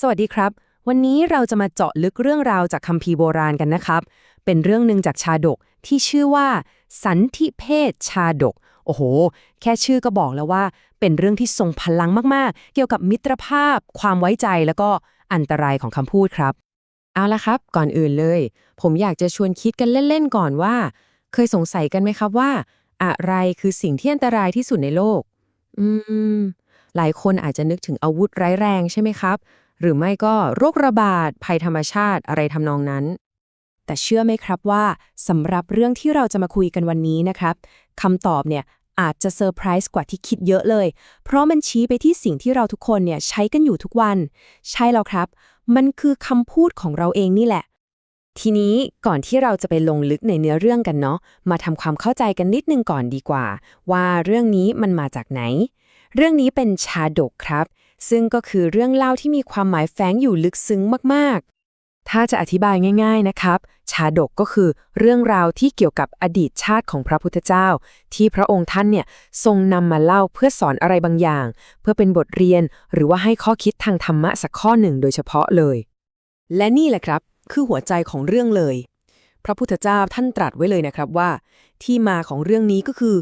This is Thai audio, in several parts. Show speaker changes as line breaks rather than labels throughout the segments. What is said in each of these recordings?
สวัสดีครับ วันนี้เราจะมาเจาะลึกเรื่องราวจากคัมภีร์โบราณกันนะครับ เป็นเรื่องหนึ่งจากชาดกที่ชื่อว่า สันทิเพศชาดก โอ้โห แค่ชื่อก็บอกแล้วว่า เป็นเรื่องที่ทรงพลังมากๆ เกี่ยวกับมิตรภาพ ความไว้ใจแล้วก็อันตรายของคำพูดครับ
เอาละครับ ก่อนอื่นเลย ผมอยากจะชวนคิดกันเล่นๆก่อนว่า เคยสงสัยกันไหมครับว่า อะไรคือสิ่งที่อันตรายที่สุดในโลก อืม หลายคนอาจจะนึกถึงอาวุธร้ายแรงใช่ไหมครับ หรือไม่ก็โรคระบาด ภัยธรรมชาติอะไรทำนองนั้น
แต่เชื่อไหมครับว่าสำหรับเรื่องที่เราจะมาคุยกันวันนี้นะครับคำตอบเนี่ยอาจจะเซอร์ไพรส์กว่าที่คิดเยอะเลย เพราะมันชี้ไปที่สิ่งที่เราทุกคนเนี่ยใช้กันอยู่ทุกวัน ใช่แล้วครับ มันคือคำพูดของเราเองนี่แหละ ทีนี้ก่อนที่เราจะไปลงลึกในเนื้อเรื่องกันเนาะ มาทำความเข้าใจกันนิดนึงก่อนดีกว่า ว่าเรื่องนี้มันมาจากไหน เรื่องนี้เป็นชาดกครับ ซึ่งก็คือเรื่องเล่าที่มีความหมายแฝงอยู่ลึกซึ้งมากๆ ถ้าจะอธิบายง่าย ๆนะครับ ชาดกก็คือเรื่องราวที่เกี่ยวกับอดีตชาติของพระพุทธเจ้า ที่พระองค์ท่านเนี่ยทรงนำมาเล่าเพื่อสอนอะไรบางอย่าง เพื่อเป็นบทเรียนหรือว่าให้ข้อคิดทางธรรมะสักข้อหนึ่งโดยเฉพาะเลย และนี่แหละครับ คือหัวใจของเรื่องเลย พระพุทธเจ้าท่านตรัสไว้เลยนะครับว่า ที่มาของเรื่องนี้ก็คือ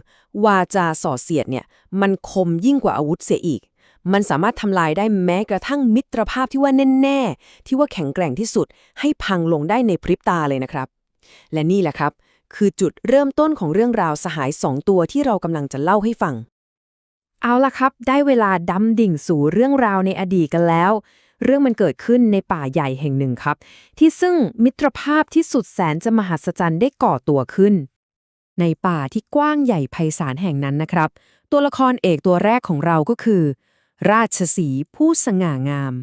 วาจาส่อเสียดเนี่ยมันคมยิ่งกว่าอาวุธเสียอีก มันสามารถทำลายได้แม้กระทั่งมิตรภาพที่ว่าแน่ๆ ที่ว่าแข็งแกร่งที่สุด ให้พังลงได้ในพริบตาเลยนะครับ และนี่แหละครับ คือจุดเริ่มต้นของเรื่องราวสหายสองตัวที่เรากำลังจะเล่าให้ฟัง เอาละครับ ได้เวลาดำดิ่งสู่เรื่องราวในอดีตกันแล้ว เรื่องมันเกิดขึ้นในป่าใหญ่แห่งหนึ่งครับ ที่ซึ่งมิตรภาพที่สุดแสนจะมหัศจรรย์ได้ก่อตัวขึ้น ในป่าที่กว้างใหญ่ไพศาลแห่งนั้นนะครับ ตัวละครเอกตัวแรกของเราก็คือ ราชสีผู้สง่างาม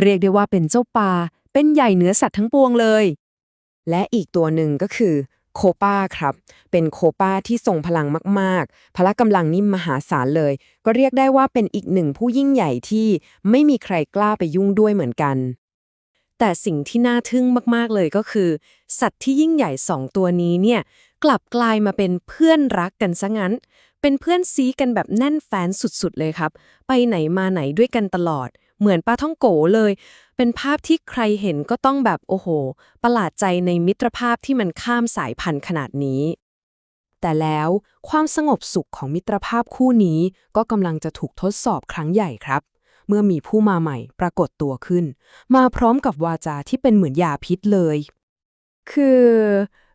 เรียกได้ว่าเป็นเจ้าป่า เป็นใหญ่เหนือสัตว์ทั้งปวงเลย และอีกตัวหนึ่งก็คือโคป้าครับ เป็นโคป้าที่ทรงพลังมาก ๆ พละกำลังนี่มหาศาลเลย ก็เรียกได้ว่าเป็นอีกหนึ่งผู้ยิ่งใหญ่ที่ไม่มีใครกล้าไปยุ่งด้วยเหมือนกัน แต่สิ่งที่น่าทึ่งมาก ๆ เลยก็คือ สัตว์ที่ยิ่งใหญ่สองตัวนี้เนี่ยกลับกลายมาเป็นเพื่อนรักกันซะงั้น เป็นเพื่อนซีกันแบบแน่นแฟนสุด ๆ เลยครับ ไปไหนมาไหนด้วยกันตลอด เหมือนปลาท่องโกเลย เป็นภาพที่ใครเห็นก็ต้องแบบโอ้โห ประหลาดใจในมิตรภาพที่มันข้ามสายพันธุ์ขนาดนี้ แต่แล้วความสงบสุขของมิตรภาพคู่นี้ก็กำลังจะถูกทดสอบครั้งใหญ่ครับ เมื่อมีผู้มาใหม่ปรากฏตัวขึ้น มาพร้อมกับวาจาที่เป็นเหมือนยาพิษเลย คือ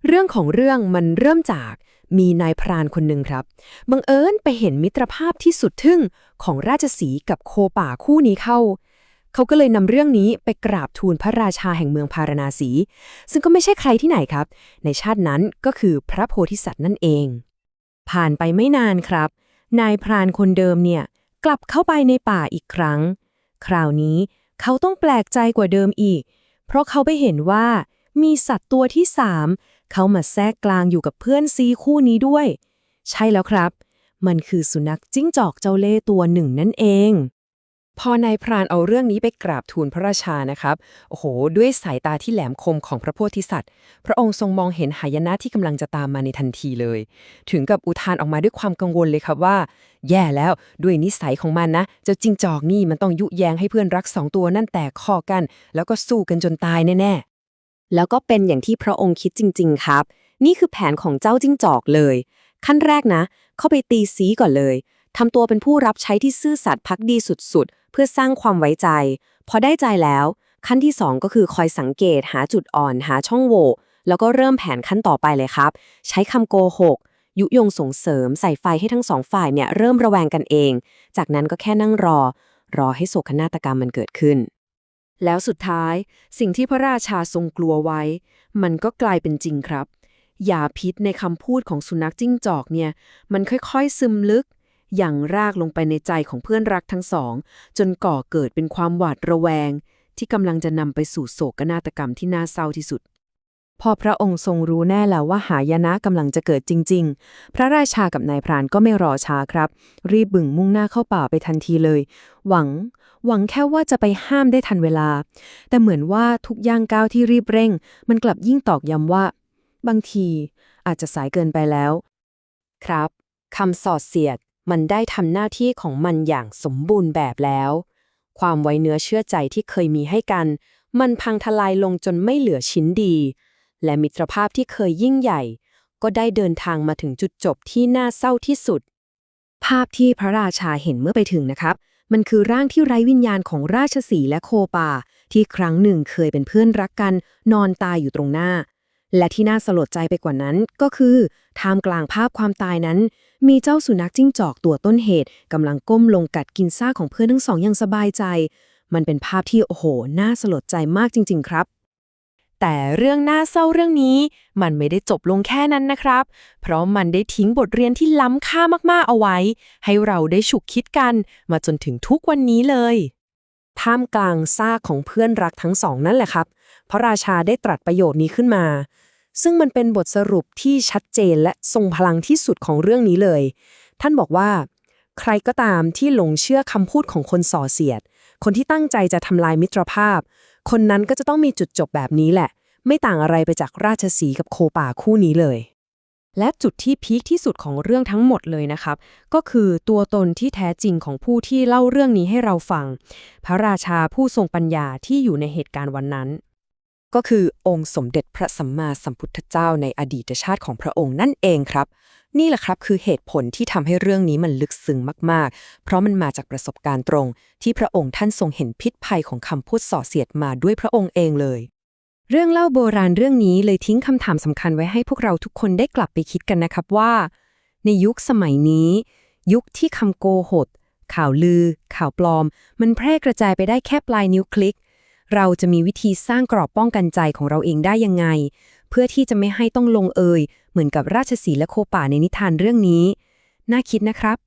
เรื่องของเรื่องมันเริ่มจากมีนายพรานคนหนึ่งครับ บังเอิญไปเห็นมิตรภาพที่สุดทึ่งของราชสีกับโคป่าคู่นี้เข้า เขาก็เลยนำเรื่องนี้ไปกราบทูลพระราชาแห่งเมืองพาราณสี ซึ่งก็ไม่ใช่ใครที่ไหนครับ ในชาตินั้นก็คือพระโพธิสัตว์นั่นเอง ผ่านไปไม่นานครับ นายพรานคนเดิมเนี่ย กลับเข้าไปในป่าอีกครั้ง คราวนี้เขาต้องแปลกใจกว่าเดิมอีก เพราะเขาไปเห็นว่า มีสัตว์ตัวที่สามเขามาแทรกกลางอยู่กับเพื่อนซีคู่นี้ด้วย ใช่แล้วครับ มันคือสุนัขจิ้งจอกเจ้าเล่ห์ตัวหนึ่งนั่นเอง พอนายพรานเอาเรื่องนี้ไปกราบทูลพระราชานะครับ โอ้โห ด้วยสายตาที่แหลมคมของพระโพธิสัตว์ พระองค์ทรงมองเห็นหายนะที่กำลังจะตามมาในทันทีเลย ถึงกับอุทานออกมาด้วยความกังวลเลยครับว่า แย่แล้วด้วยนิสัยของมันนะ เจ้าจิ้งจอกนี่มันต้องยุแยงให้เพื่อนรักสองตัวนั่นแตกคอกัน แล้วก็สู้กันจนตายแน่ๆ แล้วก็เป็นอย่างที่พระองค์คิดจริง ๆ ครับ นี่คือแผนของเจ้าจิ้งจอกเลย ขั้นแรกนะ เข้าไปตีสีก่อนเลย ทำตัวเป็นผู้รับใช้ที่ซื่อสัตย์พักดีสุดๆ เพื่อสร้างความไว้ใจ พอได้ใจแล้ว ขั้นที่ 2 ก็คือคอยสังเกตหาจุดอ่อนหาช่องโหว่แล้วก็เริ่มแผนขั้นต่อไปเลยครับ ใช้คำโกหก ยุยงส่งเสริมใส่ไฟให้ทั้งสองฝ่ายเนี่ยเริ่มระแวงกันเอง จากนั้นก็แค่นั่งรอ รอให้โศกนาฏกรรมมันเกิดขึ้น แล้วสุดท้าย สิ่งที่พระราชาทรงกลัวไว้ มันก็กลายเป็นจริงครับยาพิษในคำพูดของสุนัขจิ้งจอกเนี่ย มันค่อยๆซึมลึก อย่างรากลงไปในใจของเพื่อนรักทั้งสอง จนก่อเกิดเป็นความหวาดระแวง ที่กำลังจะนำไปสู่โศกนาฏกรรมที่น่าเศร้าที่สุด พอพระองค์ทรงรู้แน่แล้วว่าหายนะกำลังจะเกิดจริง ๆ พระราชากับนายพรานก็ไม่รอช้าครับ รีบบึ่งมุ่งหน้าเข้าป่าไปทันทีเลย หวัง หวังแค่ว่าจะไปห้ามได้ทันเวลา แต่เหมือนว่าทุกย่างก้าวที่รีบเร่ง มันกลับยิ่งตอกย้ำว่า บางทีอาจจะสายเกินไปแล้ว ครับคำสอดเสียด มันได้ทำหน้าที่ของมันอย่างสมบูรณ์แบบแล้ว ความไว้เนื้อเชื่อใจที่เคยมีให้กัน มันพังทลายลงจนไม่เหลือชิ้นดี และมิตรภาพที่เคยยิ่งใหญ่ ก็ได้เดินทางมาถึงจุดจบที่น่าเศร้าที่สุด
ภาพที่พระราชาเห็นเมื่อไปถึงนะครับ มันคือร่างที่ไร้วิญญาณของราชสีและโคปา ที่ครั้งหนึ่งเคยเป็นเพื่อนรักกัน นอนตายอยู่ตรงหน้า และที่น่าสลดใจไปกว่านั้นก็คือท่ามกลางภาพความตายนั้น มีเจ้าสุนัขจิ้งจอกตัวต้นเหตุกำลังก้มลงกัดกินซากของเพื่อนทั้งสองอย่างสบายใจ มันเป็นภาพที่โอ้โห น่าสลดใจมากจริง ๆ ครับ
แต่เรื่องน่าเศร้าเรื่องนี้ มันไม่ได้จบลงแค่นั้นนะครับ เพราะมันได้ทิ้งบทเรียนที่ล้ำค่ามากๆเอาไว้ ให้เราได้ฉุกคิดกันมาจนถึงทุกวันนี้เลยท่ามกลางซากของเพื่อนรักทั้งสองนั่นแหละครับ พระราชาได้ตรัสประโยชน์นี้ขึ้นมา ซึ่งมันเป็นบทสรุปที่ชัดเจนและทรงพลังที่สุดของเรื่องนี้เลย ท่านบอกว่า ใครก็ตามที่หลงเชื่อคำพูดของคนส่อเสียด คนที่ตั้งใจจะทำลายมิตรภาพ คนนั้นก็จะต้องมีจุดจบแบบนี้แหละ ไม่ต่างอะไรไปจากราชสีกับโคป่าคู่นี้เลย
และจุดที่พีคที่สุดของเรื่องทั้งหมดเลยนะครับ ก็คือตัวตนที่แท้จริงของผู้ที่เล่าเรื่องนี้ให้เราฟัง พระราชาผู้ทรงปัญญาที่อยู่ในเหตุการณ์วันนั้น
ก็คือองค์สมเด็จพระสัมมาสัมพุทธเจ้าในอดีตชาติของพระองค์นั่นเองครับ นี่แหละครับคือเหตุผลที่ทำให้เรื่องนี้มันลึกซึ้งมากๆ เพราะมันมาจากประสบการณ์ตรง ที่พระองค์ท่านทรงเห็นพิษภัยของคำพูดส่อเสียดมาด้วยพระองค์เองเลย
เรื่องเล่าโบราณเรื่องนี้เลยทิ้งคำถามสำคัญไว้ให้พวกเราทุกคนได้กลับไปคิดกันนะครับว่า ในยุคสมัยนี้ ยุคที่คำโกหกข่าวลือ ข่าวปลอม มันแพร่กระจายไปได้แค่ปลายนิ้วคลิก เราจะมีวิธีสร้างกรอบป้องกันใจของเราเองได้ยังไง เพื่อที่จะไม่ให้ต้องลงเอย เหมือนกับราชสีและโคป่าในนิทานเรื่องนี้ น่าคิดนะครับ